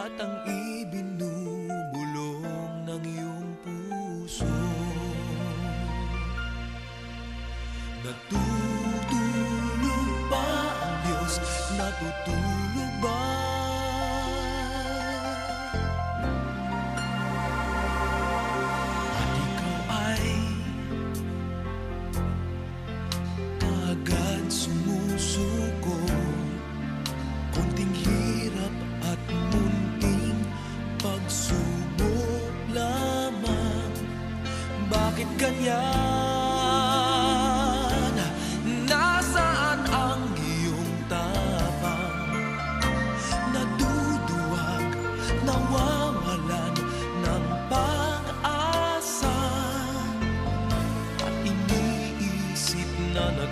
at ang ibinubulong ng iyong puso. Natutulog ba ang Diyos? Natutulog ba? At ikaw ay agad sumusuko Konting hirap Subok lamang Bakit ganyan? Nasaan ang iyong tapang? Naduduwag, nawawalan ng pag-asa At iniisip na nag